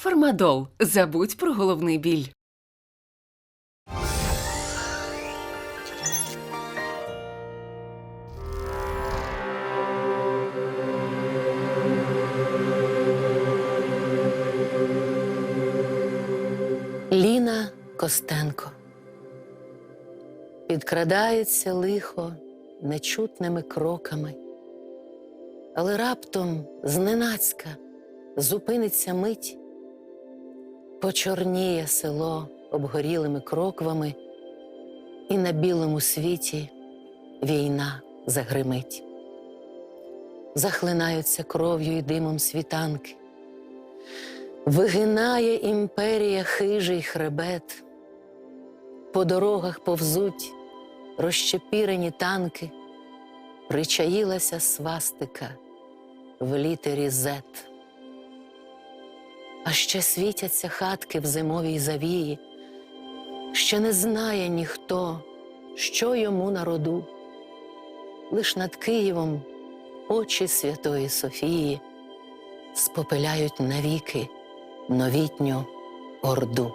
Фармадол. Забудь про головний біль. Ліна Костенко. Підкрадається лихо нечутними кроками, але раптом зненацька зупиниться мить, почорніє село обгорілими кроквами, і на білому світі війна загримить. Захлинаються кров'ю і димом світанки. Вигинає імперія хижий хребет, по дорогах повзуть розчепірені танки, причаїлася свастика в літері Z. А ще світяться хатки в зимовій завії, ще не знає ніхто, що йому на роду. Лиш над Києвом очі Святої Софії спопиляють навіки новітню орду.